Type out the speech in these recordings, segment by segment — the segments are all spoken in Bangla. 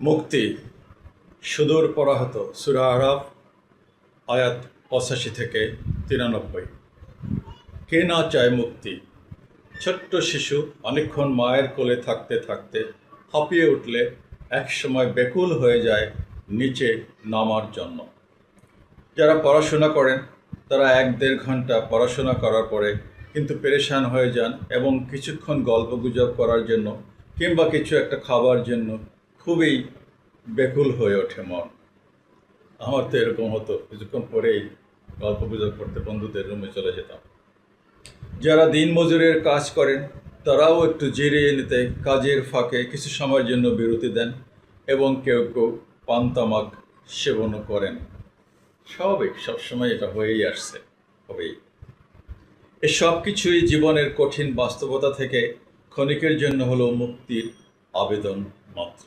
মুক্তি, সুদূর পরাহত সুরা আরাফ, আয়াত পঁচাশি থেকে তিরানব্বই। কে না চায় মুক্তি? ছোট্ট শিশু অনেকক্ষণ মায়ের কোলে থাকতে থাকতে হাঁপিয়ে উঠলে একসময় বেকুল হয়ে যায় নিচে নামার জন্য। যারা পড়াশোনা করেন, তারা এক দেড় ঘণ্টা পড়াশোনা করার পরে কিন্তু পেরেশান হয়ে যান এবং কিছুক্ষণ গল্পগুজব করার জন্য কিংবা কিছু একটা খাবার জন্য খুবই বেকুল হয়ে ওঠে মন। আমার তো এরকম হতো, কিছুক্ষণ পরেই গল্পগুজব করতে বন্ধুদের রুমে চলে যেতাম। যারা দিন মজুরের কাজ করেন, তারাও একটু জিরিয়ে নিতে কাজের ফাঁকে কিছু সময়ের জন্য বিরতি দেন এবং কেউ কেউ পান তামাক সেবনও করেন। স্বাভাবিক, সবসময় এটা হয়েই আসছে, হবেই। এসব কিছুই জীবনের কঠিন বাস্তবতা থেকে ক্ষণিকের জন্য হলো মুক্তির আবেদন মাত্র।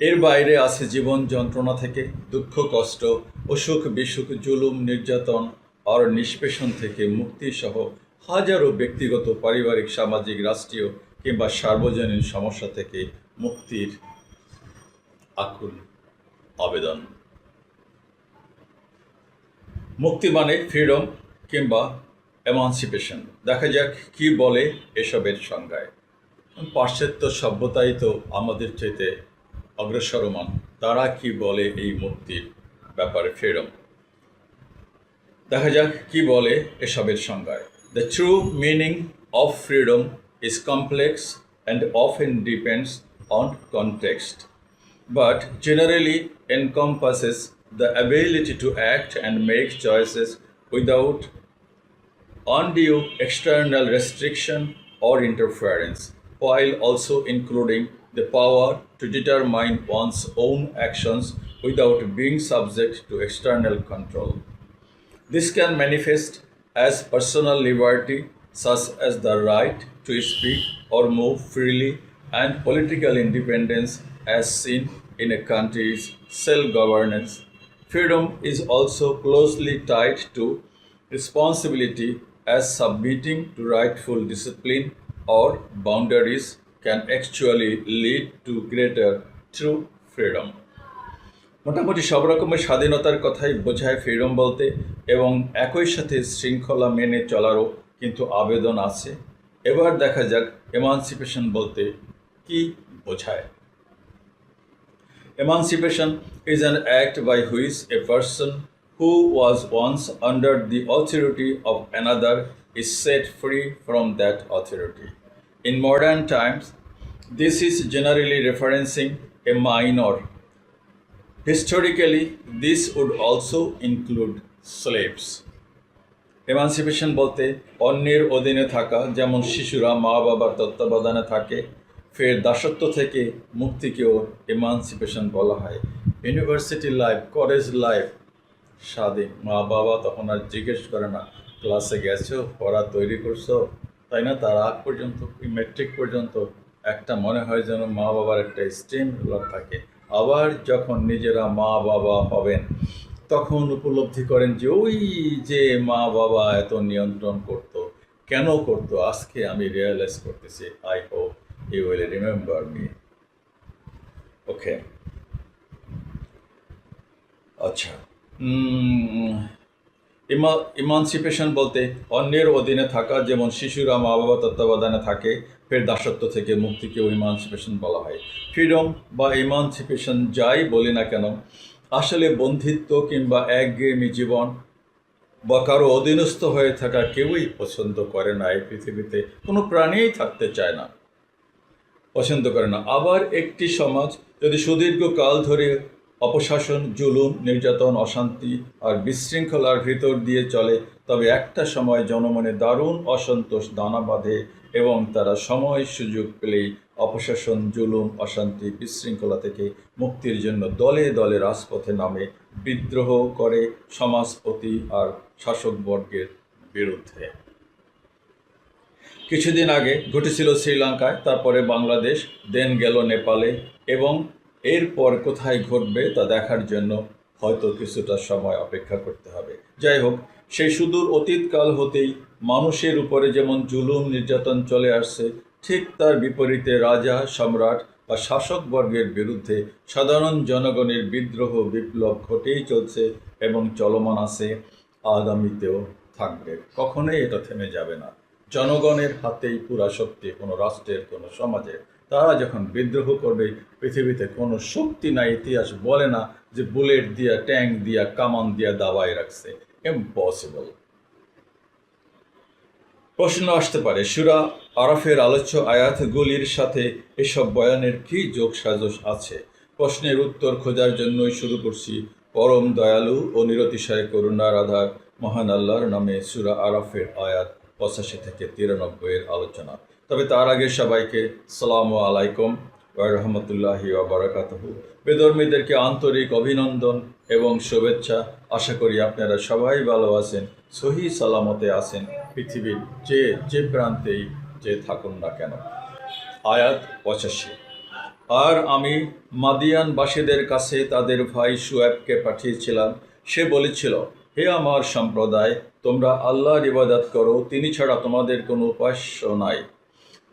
এর বাইরে আছে জীবন যন্ত্রণা থেকে, দুঃখ, কষ্ট অসুখ বিসুখ, জুলুম, নির্যাতন আর নিষ্পেষণ থেকে মুক্তি সহ হাজারো ব্যক্তিগত, পারিবারিক, সামাজিক, রাষ্ট্রীয় কিংবা সার্বজনীন সমস্যা থেকে মুক্তির আকুল আবেদন। মুক্তি মানে ফ্রিডম কিংবা এমানসিপেশন দেখা যাক কি বলে এসবের সংজ্ঞায়। পাশ্চাত্য সভ্যতাই তো আমাদের চাইতে অগ্রসরমান তারা কি বলে এই মুক্তির ব্যাপারে ফ্রিডম দেখা যাক কি বলে এসবের সংজ্ঞায় the true meaning of freedom is complex and often depends on context but generally encompasses the ability to act and make choices without undue external restriction or interference, while also including the power to determine one's own actions without being subject to external control. This can manifest as personal liberty, such as the right to speak or move freely, and political independence, as seen in a country's self governance. Freedom is also closely tied to responsibility, as submitting to rightful discipline or boundaries can actually lead to greater true freedom. মোটামুটি সব রকমের স্বাধীনতার কথাই বোঝায় ফ্রিডম বলতে, এবং একই সাথে শৃঙ্খলা মেনে চলারও কিন্তু আবেদন আছে। এবার দেখা যাক এমানসিপেশন বলতে কি বোঝায়। Emancipation is an act by which a person who was once under the authority of another is set free from that authority In modern times, this is generally referencing a minor. Historically, this would also include slaves. Emancipation বলতে অন্যের অধীনে থাকা যেমন শিশুরা মা বাবার তত্ত্বাবধানে থাকে ফের দাসত্ব থেকে মুক্তিকেও এমানসিপেশন বলা হয় ইউনিভার্সিটি লাইফ কলেজ লাইফ স্বাধীন মা বাবা তখন আর জিজ্ঞেস করে না ক্লাসে গেছো পড়া তৈরি করছ তাই না? তার আগ পর্যন্ত মেট্রিক পর্যন্ত একটা মনে হয় যেন মা বাবার একটা স্ট্রিম থাকে। আবার যখন নিজেরা মা বাবা হবেন, তখন উপলব্ধি করেন যে ওই যে মা বাবা এত নিয়ন্ত্রণ করত, কেন করতো? আজকে আমি রিয়েলাইজ করতেছি I hope you will remember me okay আচ্ছা। ইমানসিপেশন বলতে অন্যের অধীনে থাকা, যেমন শিশুরা মা বাবা তত্ত্বাবধানে থাকে, ফের দাসত্ব থেকে মুক্তিকেও ইমানসিপেশন বলা হয়। ফ্রিডম বা ইমানসিপেশন যাই বলি না কেন, আসলে বন্ধিত্ব কিংবা একঘেয়েমি জীবন বা কারও অধীনস্থ হয়ে থাকা কেউই পছন্দ করে না। এই পৃথিবীতে কোনো প্রাণীই থাকতে চায় না, পছন্দ করে না। আবার একটি সমাজ যদি সুদীর্ঘ কাল ধরে অপশাসন, জুলুম, নির্যাতন, অশান্তি আর বিশৃঙ্খলার ভিতর দিয়ে চলে, তবে একটা সময় জনমনে দারুণ অসন্তোষ দানা বাঁধে এবং তারা সময় সুযোগ পেলেই অপশাসন, জুলুম, অশান্তি, বিশৃঙ্খলা থেকে মুক্তির জন্য দলে দলে রাজপথে নামে, বিদ্রোহ করে সমাজপতি আর শাসকবর্গের বিরুদ্ধে। কিছুদিন আগে ঘটেছিল শ্রীলঙ্কায়, তারপরে বাংলাদেশ, দেন গেল নেপালে এবং এরপর কোথায় ঘটবে তা দেখার জন্য হয়তো কিছুটা সময় অপেক্ষা করতে হবে। যাই হোক, সেই সুদূর অতীতকাল হতেই মানুষের উপরে যেমন জুলুম নির্যাতন চলে আসছে, ঠিক তার বিপরীতে রাজা, সম্রাট বা শাসকবর্গের বিরুদ্ধে সাধারণ জনগণের বিদ্রোহ বিপ্লব ঘটেই চলছে এবং চলমান আছে, আগামীতেও থাকবে। কখনোই এটা থেমে যাবে না। জনগণের হাতেই পুরা শক্তি কোনো রাষ্ট্রের, কোনো সমাজে তারা যখন বিদ্রোহ করবে, পৃথিবীতে কোনো শক্তি নাই ইতিহাস বলে না যে বুলেট দিয়া, ট্যাঙ্ক দিয়া, কামান দিয়া দাবায় রাখছে। ইম্পসিবল প্রশ্ন আসতে পারে, সুরা আরাফের আলোচ্য আয়াতগুলির সাথে এসব বয়ানের কী যোগ সাজস আছে? প্রশ্নের উত্তর খোঁজার জন্যই শুরু করছি। পরম দয়ালু ও নিরতিশয় করুণার আধার মহান আল্লাহর নামে সুরা আরাফের আয়াত পঁচাশি থেকে তিরানব্বইয়ের আলোচনা। তবে তার আগে সবাইকে সালাম আলাইকুম রহমতুল্লাহি বারাকাতহ। বেদর্মীদেরকে আন্তরিক অভিনন্দন এবং শুভেচ্ছা। আশা করি আপনারা সবাই ভালো আছেন, সহি সালামতে আছেন, পৃথিবীর যে যে প্রান্তেই যে থাকুন না কেন। আয়াত পঁচাশি। আর আমি মাদিয়ানবাসীদের কাছে তাদের ভাই সুয়েবকে পাঠিয়েছিলাম। সে বলেছিল, হে আমার সম্প্রদায়, তোমরা আল্লাহর ইবাদত করো, তিনি ছাড়া তোমাদের কোনো উপাস্য নাই।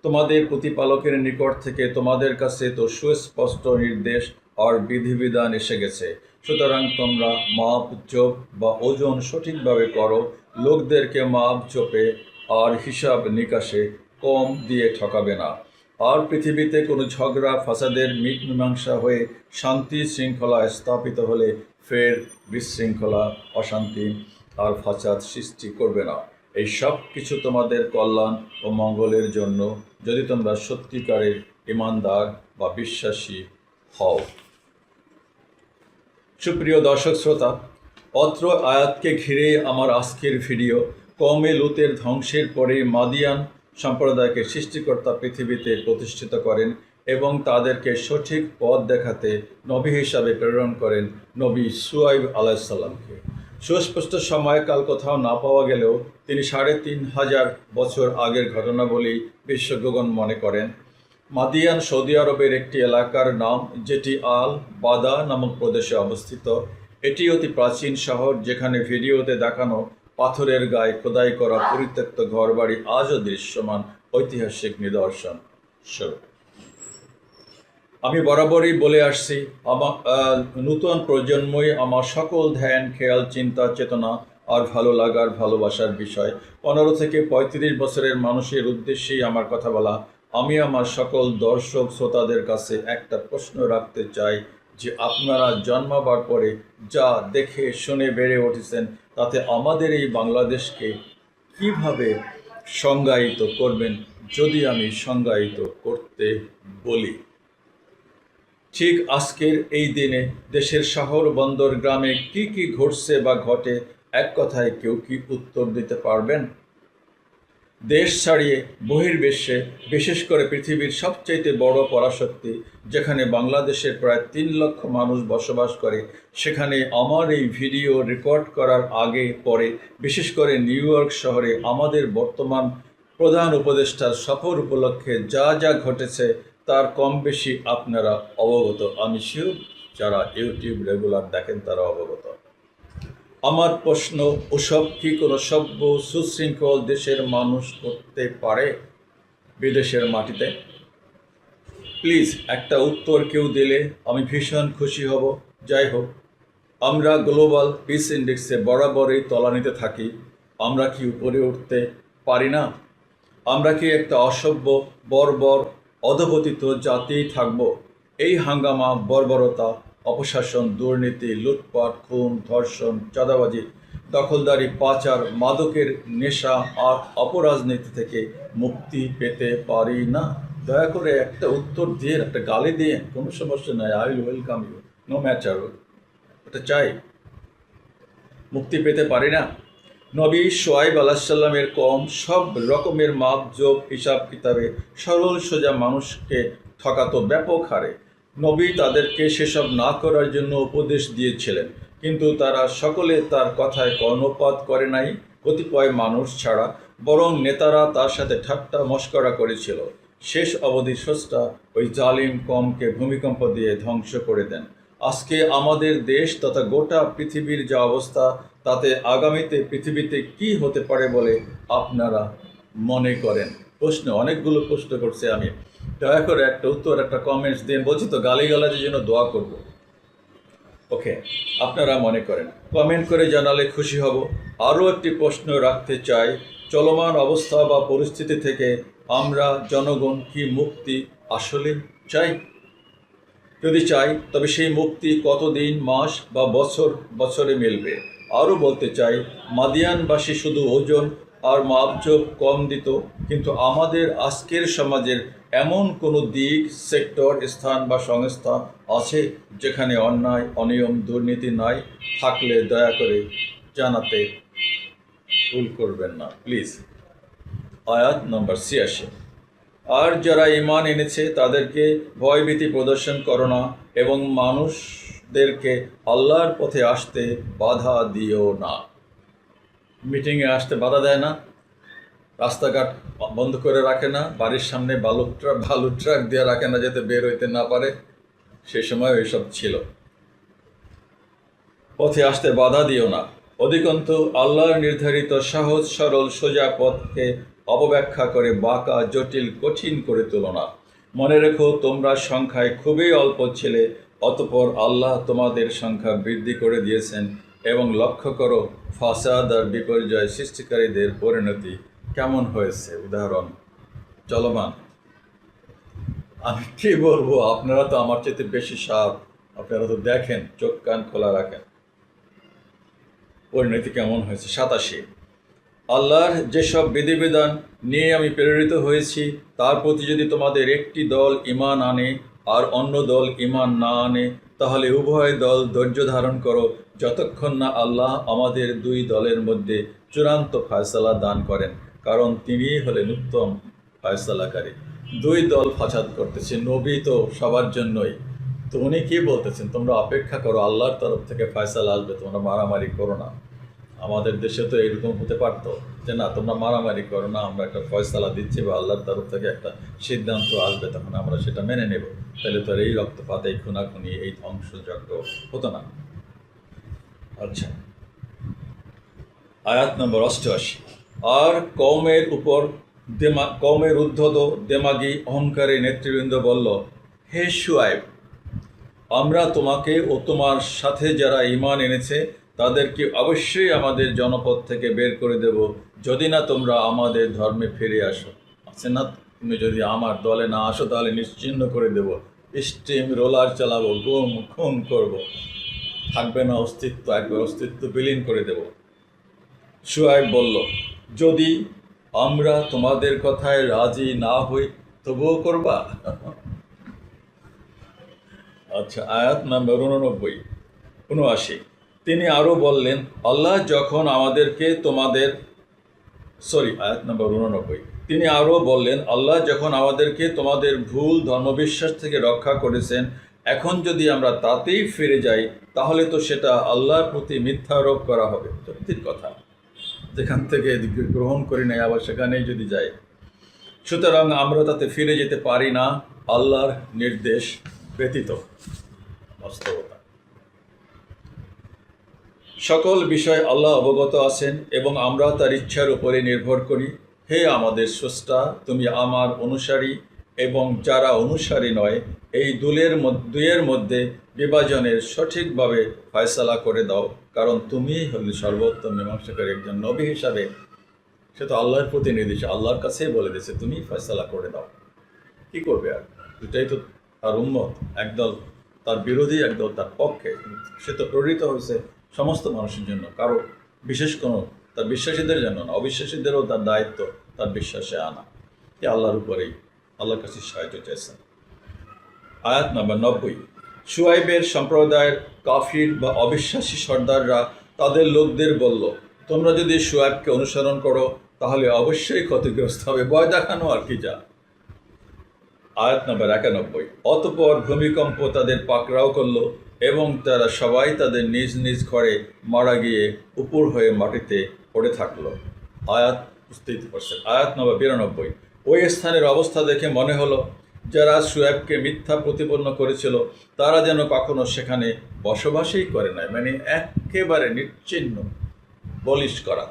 তোমাদের প্রতিপালকের নিকট থেকে তোমাদের কাছে তো সুস্পষ্ট নির্দেশ আর বিধিবিধান এসে গেছে। সুতরাং তোমরা মাপ চোপ বা ওজন সঠিকভাবে করো। লোকদেরকে মাপ চোপে আর হিসাব নিকাশে কম দিয়ে ঠকাবে না। আর পৃথিবীতে কোনো ঝগড়া, ফাসাদের মীমাংসা হয়ে শান্তি শৃঙ্খলা স্থাপিত হলে ফের বিশৃঙ্খলা, অশান্তি আর ফাসাদ সৃষ্টি করবে না। এই সব কিছু তোমাদের কল্যাণ ও মঙ্গলের জন্য যদি তোমরা সত্যিকারের ইমানদার বা বিশ্বাসী হও। সুপ্রিয় দর্শক শ্রোতা, অত্র আয়াতকে ঘিরে আমার আজকের ভিডিও কমে লুতের ধ্বংসের পরে মাদিয়ান সম্প্রদায়কে সৃষ্টিকর্তা পৃথিবীতে প্রতিষ্ঠিত করেন এবং তাদেরকে সঠিক পথ দেখাতে নবী হিসাবে প্রেরণ করেন নবী সুয়াইব আলাইসাল্লামকে সুস্পষ্ট সময়কাল কোথাও না পাওয়া গেলেও তিনি সাড়ে তিন হাজার বছর আগের ঘটনাবলী বিশ্বজ্ঞগণ মনে করেন। মাদিয়ান সৌদি আরবের একটি এলাকার নাম, যেটি আল বাদা নামক প্রদেশে অবস্থিত। এটি অতি প্রাচীন শহর, যেখানে ভিডিওতে দেখানো পাথরের গায়ে খোদাই করা পরিত্যক্ত ঘরবাড়ি আজও দৃশ্যমান ঐতিহাসিক নিদর্শন। স্বরূপ আমি বরাবরই বলে আসছি, আমার নূতন প্রজন্মই আমার সকল ধ্যান, খেয়াল, চিন্তা, চেতনা আর ভালো লাগার, ভালোবাসার বিষয়। পনেরো থেকে পঁয়ত্রিশ বছরের মানুষের উদ্দেশ্যেই আমার কথা বলা, আমি আমার সকল দর্শক শ্রোতাদের কাছে একটা প্রশ্ন রাখতে চাই যে আপনারা জন্মাবার পরে যা দেখে, শুনে বেড়ে উঠেছেন, তাতে আমাদের এই বাংলাদেশকে কীভাবে সংজ্ঞায়িত করবেন, যদি আমি সংজ্ঞায়িত করতে বলি? ঠিক আজকের এই দিনে দেশের শহর বন্দর গ্রামে কি কি ঘটছে বা ঘটে, এক কথায় কেউ কি উত্তর দিতে পারবেন? দেশ ছাড়িয়ে বহির্বিশ্বে বিশেষ করে পৃথিবীর সবচাইতে বড় পরাশক্তি, যেখানে বাংলাদেশের প্রায় তিন লক্ষ মানুষ বসবাস করে, সেখানে আমার এই ভিডিও রেকর্ড করার আগে পরে, বিশেষ করে নিউ ইয়র্ক শহরে আমাদের বর্তমান প্রধান উপদেষ্টার সফর উপলক্ষে যা যা ঘটেছে তার কম বেশি আপনারা অবগত। আমি শিওর যারা ইউটিউব রেগুলার দেখেন তারা অবগত। আমার প্রশ্ন, ওসব কি কোনো সভ্য সুশৃঙ্খল দেশের মানুষ করতে পারে বিদেশের মাটিতে? প্লিজ, একটা উত্তর কেউ দিলে আমি ভীষণ খুশি হব। যাই হোক, আমরা গ্লোবাল পিস ইন্ডেক্সে বরাবরই তলানিতে থাকি। আমরা কি উপরে উঠতে পারি না? আমরা কি একটা অসভ্য, বর্বর অধপতিত জাতিই থাকব। এই হাঙ্গামা, বর্বরতা, অপশাসন, দুর্নীতি, লুটপাট, খুন, ধর্ষণ, চাঁদাবাজি, দখলদারি, পাচার, মাদকের নেশা আর অপরাজনীতি থেকে মুক্তি পেতে পারি না। দয়া করে একটা উত্তর দিয়ে একটা গালি দিয়ে কোনো সমস্যা নাই। I welcome you no matter ওটা চাই। মুক্তি পেতে পারি না? নবী সোয়াইব আলাহিসাল্লামের কম সব রকমের মাপ যোগ হিসাব কিতাবে সরল সোজা মানুষকে ঠকাতো ব্যাপক হারে। নবী তাদেরকে সেসব না করার জন্য উপদেশ দিয়েছিলেন, কিন্তু তারা সকলে তার কথায় কর্ণপাত করে নাই। কতিপয় মানুষ ছাড়া বরং নেতারা তার সাথে ঠাট্টা মস্করা করেছিল। শেষ অবধি স্রষ্টা ওই জালিম কমকে ভূমিকম্প দিয়ে ধ্বংস করে দেন। আজকে আমাদের দেশ তথা গোটা পৃথিবীর যা অবস্থা তাতে আগামীতে পৃথিবীতে কি হতে পারে বলে আপনারা মনে করেন? প্রশ্ন, অনেকগুলো প্রশ্ন করছে আমি। দয়া করে একটা উত্তর, একটা কমেন্টস দিন, বলছি তো গালিগালাজের জন্য দোয়া করব। ওকে, আপনারা মনে করেন। কমেন্ট করে জানালে খুশি হব। আরও একটি প্রশ্ন রাখতে চাই, চলমান অবস্থা বা পরিস্থিতি থেকে আমরা জনগণ কি মুক্তি আসলে চাই? যদি চাই, তবে সেই মুক্তি কতদিন, মাস বা বছর, বছরে মিলবে? আরও বলতে চাই, মাদিয়ানবাসী শুধু ওজন আর মাপজোপ কম দিত, কিন্তু আমাদের আজকের সমাজের এমন কোনো দিক, সেক্টর, স্থান বা সংস্থা আছে যেখানে অন্যায়, অনিয়ম, দুর্নীতি নাই থাকলে দয়া করে জানাতে ভুল করবেন না, প্লিজ। আয়াত নম্বর ছিয়াশি। আর যারা ইমান এনেছে তাদেরকে ভয়ভীতি প্রদর্শন করো না এবং মানুষদেরকে আল্লাহর পথে আসতে বাধা দিও না। মিটিংয়ে আসতে বাধা দেয় না। রাস্তাঘাট বন্ধ করে রাখে না। বাড়ির সামনে বালু ট্রাক বালু ট্রাক দিয়ে রাখে না যাতে বের হইতে না পারে। সে সময় এইসব ছিল। পথে আসতে বাধা দিও না। অধিকন্তু আল্লাহর নির্ধারিত সহজ, সরল, সোজা পথকে অপব্যাখ্যা করে বাঁকা, জটিল, কঠিন করে তুলো না। মনে রেখো, তোমরা সংখ্যায় খুবই অল্প ছেলে অতপর আল্লাহ তোমাদের সংখ্যা বৃদ্ধি করে দিয়েছেন এবং লক্ষ্য করো, ফাসাদ আর বিপর্যয় সৃষ্টিকারীদের পরিণতি কেমন হয়েছে? উদাহরণ, চলমান। আমি কি বলব? আপনারা তো আমার চেয়ে বেশি সাপ। আপনারা তো দেখেন, চোখ কান খোলা রাখেন। পরিণতি কেমন হয়েছে? সাতাশি। আল্লাহর যেসব বিধিবিধান নিয়ে আমি প্রেরিত হয়েছি, তার প্রতি যদি তোমাদের একটি দল ইমান আনে আর অন্য দল ইমান না আনে, তাহলে উভয় দল ধৈর্য ধারণ করো, যতক্ষণ না আল্লাহ আমাদের দুই দলের মধ্যে চূড়ান্ত ফয়সালা দান করেন, কারণ তিনিই হলেন উত্তম ফয়সালাকারী। দুই দল ফাসাদ করতেছে, নবী তো সবার জন্যই। তো উনি কী বলতেছেন? তোমরা অপেক্ষা করো, আল্লাহর তরফ থেকে ফয়সালা আসবে, তোমরা মারামারি করো না। আমাদের দেশে তো এরকম হতে পারতো যে, না, তোমরা মারামারি করো না, আমরা একটা ফয়সালা দিচ্ছি বা আল্লাহর তরফ থেকে একটা সিদ্ধান্ত আসবে, তখন আমরা সেটা মেনে নেব। তাহলে তো এই রক্তপাত, এই খুনাখুনি, এই ধ্বংসযজ্ঞ হতো না। আচ্ছা। আয়াত নম্বর অষ্টআশি। আর কমের উপর দেমা কমের উদ্ধত দেমাগি অহংকারী নেতৃবৃন্দ বলল, হে সুয়াইব আমরা তোমাকে ও তোমার সাথে যারা ইমান এনেছে তাদেরকে অবশ্যই আমাদের জনপদ থেকে বের করে দেব। যদি না তোমরা আমাদের ধর্মে ফিরে আসো। আছে না? তুমি যদি আমার দলে না আসো, তাহলে নিশ্চিহ্ন করে দেব। স্টিম রোলার চালাবো, গুম, খুন করব। থাকবে না অস্তিত্ব, একবার অস্তিত্ব বিলীন করে দেব। সুয়াইব বলল, যদি আমরা তোমাদের কথায় রাজি না হই, তবুও করবা? আচ্ছা আয়াত নাম্বার উননব্বই, উনআশি। তিনি আরও বললেন, আল্লাহ যখন আমাদেরকে তোমাদের সরি, আয়াত নম্বর উননব্বই। তিনি আরও বললেন, আল্লাহ যখন আমাদেরকে তোমাদের ভুল, ধর্মবিশ্বাস থেকে রক্ষা করেছেন, এখন যদি আমরা তাতেই ফিরে যাই, তাহলে তো সেটা আল্লাহর প্রতি মিথ্যা আরোপ করা হবে। সত্যির কথা। যেখান থেকে গ্রহণ করি নাই, আবার সেখানেই যদি যাই। সুতরাং আমরা তাতে ফিরে যেতে পারি না, আল্লাহর নির্দেশ ব্যতীত। বাস্তবতা। সকল বিষয় আল্লাহ অবগত আছেন এবং আমরা তার ইচ্ছার উপরে নির্ভর করি। হে আমাদের স্রষ্টা, তুমি আমার অনুসারী এবং যারা অনুসারী নয়, এই দুলের দুইয়ের মধ্যে বিভাজনের সঠিকভাবে ফয়সালা করে দাও, কারণ তুমি হলে সর্বোত্তম মীমাংসাকারী একজন নবী হিসাবে। সে তো আল্লাহর প্রতিনিধি আল্লাহর কাছেই বলে দিয়েছে, তুমি ফয়সালা করে দাও। কি করবে আর? দুটাই তো তার উন্মত একদল তার বিরোধী, একদল তার পক্ষে। সে তো প্রেরিত হয়েছে। সমস্ত মানুষের জন্য, কারও বিশেষ কোনো, তার বিশ্বাসীদের জন্য না, অবিশ্বাসীদেরও তার দায়িত্ব, তার বিশ্বাসে আনা। এ আল্লাহর উপরেই আল্লাহর কাছে সাহায্য চাইছেন আয়াত নাম্বার নব্বই, সুয়াইবের সম্প্রদায়ের কাফির বা অবিশ্বাসী সর্দাররা তাদের লোকদের বলল, তোমরা যদি সুয়াইবকে অনুসরণ করো, তাহলে অবশ্যই ক্ষতিগ্রস্ত হবে। ভয় দেখানো আর কি যা? আয়াত নম্বর একানব্বই, অতপর ভূমিকম্প তাদের পাকড়াও করল এবং তারা সবাই তাদের নিজ নিজ ঘরে মারা গিয়ে উপর হয়ে মাটিতে পড়ে থাকল। আয়াত বুঝতেই তো পারছেন আয়াত নম্বর বিরানব্বই। ওই স্থানের অবস্থা দেখে মনে হলো, যারা সুয়েবকে মিথ্যা প্রতিপন্ন করেছিল, তারা যেন কখনো সেখানে বসবাসই করে নাই মানে একেবারে নিশ্চিহ্ন বলিশ করা।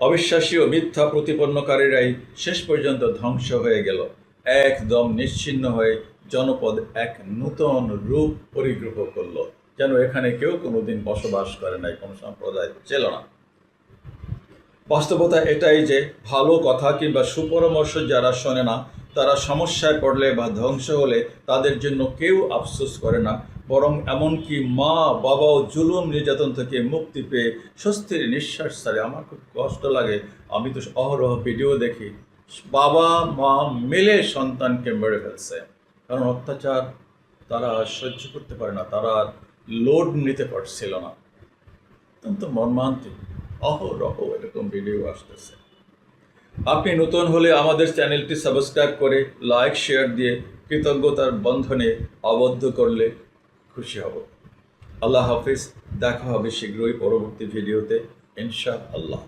অবিশ্বাসী ও মিথ্যা প্রতিপন্নকারীরাই শেষ পর্যন্ত ধ্বংস হয়ে গেল। একদম নিশ্চিন্ন হয়ে জনপদ এক নূতন রূপ পরিগ্রহ করল, যেন এখানে কেউ কোনোদিন বসবাস করে নাই, কোনো সম্প্রদায় ছিল না। বাস্তবতা এটাই যে ভালো কথা কিংবা সুপরামর্শ যারা শোনে না, তারা সমস্যায় পড়লে বা ধ্বংস হলে তাদের জন্য কেউ আফসোস করে না, বরং এমনকি মা বাবাও জুলুম নির্যাতন থেকে মুক্তি পেয়ে স্বস্তির নিঃশ্বাস ছাড়ে। আমার খুব কষ্ট লাগে, আমি তো অহরহ ভিডিও দেখি। বাবা, মা মিলে সন্তানকে মেরে ফেলছে। কারণ অত্যাচার তারা সহ্য করতে পারে না, তারা লোড নিতে পারছিল না। অত্যন্ত মর্মান্তিক, অহরহ এরকম ভিডিও আসতেছে। আপনি নতুন হলে আমাদের চ্যানেলটি সাবস্ক্রাইব করে লাইক শেয়ার দিয়ে কৃতজ্ঞতার বন্ধনে আবদ্ধ করলে খুশি হব। আল্লাহ হাফিজ, দেখা হবে শীঘ্রই পরবর্তী ভিডিওতে ইনশা আল্লাহ